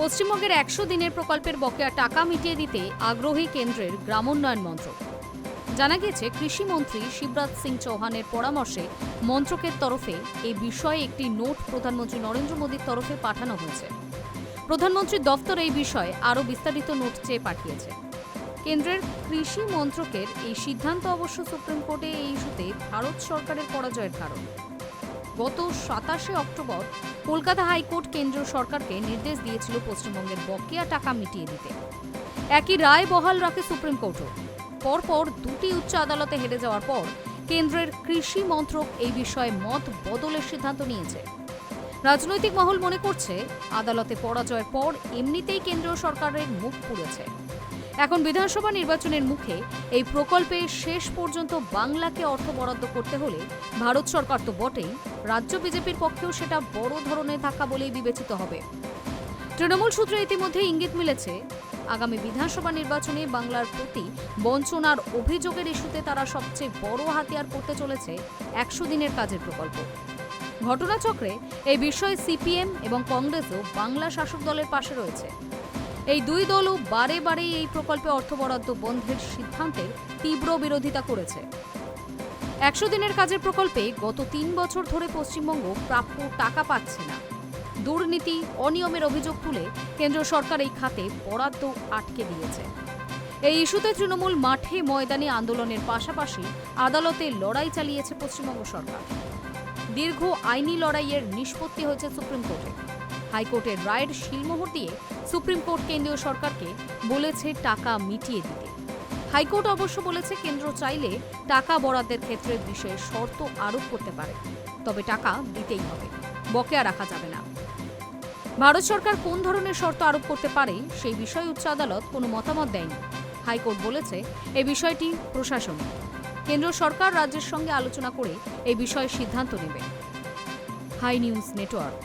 পশ্চিমবঙ্গের একশো দিনের প্রকল্পের বকেয়া টাকা মিটিয়ে দিতে আগ্রহী কেন্দ্রের গ্রামোন্নয়ন মন্ত্রক। জানা গেছে কৃষিমন্ত্রী শিবরাজ সিং চৌহানের পরামর্শে মন্ত্রকের তরফে এই বিষয়ে একটি নোট প্রধানমন্ত্রী নরেন্দ্র মোদীর তরফে পাঠানো হয়েছে। প্রধানমন্ত্রীর দফতর এই বিষয়ে আরও বিস্তারিত নোট চেয়ে পাঠিয়েছে। কেন্দ্রের কৃষি মন্ত্রকের এই সিদ্ধান্ত অবশ্য সুপ্রিম কোর্টে এই ইস্যুতে ভারত সরকারের পরাজয়ের কারণ। গত সাতাশে অক্টোবর কলকাতা হাইকোর্ট কেন্দ্রীয় সরকারকে নির্দেশ দিয়েছিল পশ্চিমবঙ্গের বকেয়া টাকা মিটিয়ে দিতে। একই রায় বহাল রাখে সুপ্রিম কোর্টও। পরপর দুটি উচ্চ আদালতে হেরে যাওয়ার পর কেন্দ্রের কৃষি মন্ত্রক এই বিষয়ে মত বদলের সিদ্ধান্ত নিয়েছে। রাজনৈতিক মহল মনে করছে, আদালতে পরাজয়ের পর এমনিতেই কেন্দ্রীয় সরকারের মুখ পুড়েছে। এখন বিধানসভা নির্বাচনের মুখে এই প্রকল্পে শেষ পর্যন্ত বাংলাকে অর্থ বরাদ্দ করতে হলে ভারত সরকার তো বটেই, রাজ্য বিজেপির পক্ষেও সেটা বড় ধরনের ধাক্কা বলেই বিবেচিত হবে। তৃণমূল সূত্রে ইতিমধ্যে ইঙ্গিত মিলেছে, আগামী বিধানসভা নির্বাচনে বাংলার প্রতি বঞ্চনার অভিযোগের ইস্যুতে তারা সবচেয়ে বড় হাতিয়ার করতে চলেছে একশো দিনের কাজের প্রকল্প। ঘটনাচক্রে এই বিষয়ে সিপিএম এবং কংগ্রেসও বাংলা শাসক দলের পাশে রয়েছে। এই দুই দলও বারে বারে এই প্রকল্পে অর্থ বরাদ্দ বন্ধের সিদ্ধান্তের তীব্র বিরোধিতা করেছে। একশো দিনের কাজের প্রকল্পে গত তিন বছর ধরে পশ্চিমবঙ্গ প্রাপ্য টাকা পাচ্ছে না। দুর্নীতি, অনিয়মের অভিযোগ তুলে কেন্দ্র সরকার এই খাতে বরাদ্দ আটকে দিয়েছে। এই ইস্যুতে তৃণমূল মাঠে ময়দানে আন্দোলনের পাশাপাশি আদালতে লড়াই চালিয়েছে পশ্চিমবঙ্গ সরকার। দীর্ঘ আইনি লড়াইয়ের নিষ্পত্তি হয়েছে সুপ্রিম কোর্টে। হাইকোর্টের রায়ের শিলমোহর দিয়ে সুপ্রিম কোর্ট কেন্দ্রীয় সরকারকে বলেছে টাকা মিটিয়ে দিতে। হাইকোর্ট অবশ্য বলেছে কেন্দ্র চাইলে টাকা বরাদ্দের ক্ষেত্রে বিশেষ শর্ত আরোপ করতে পারে। তবে টাকা দিতেই হবে, বকেয়া রাখা যাবে না। ভারত সরকার কোন ধরনের শর্ত আরোপ করতে পারে সেই বিষয়ে উচ্চ আদালত কোনো মতামত দেয়নি। হাইকোর্ট বলেছে এই বিষয়টি প্রশাসনিক। কেন্দ্র সরকার রাজ্যের সঙ্গে আলোচনা করে এই বিষয়ে সিদ্ধান্ত নেবে। High news network.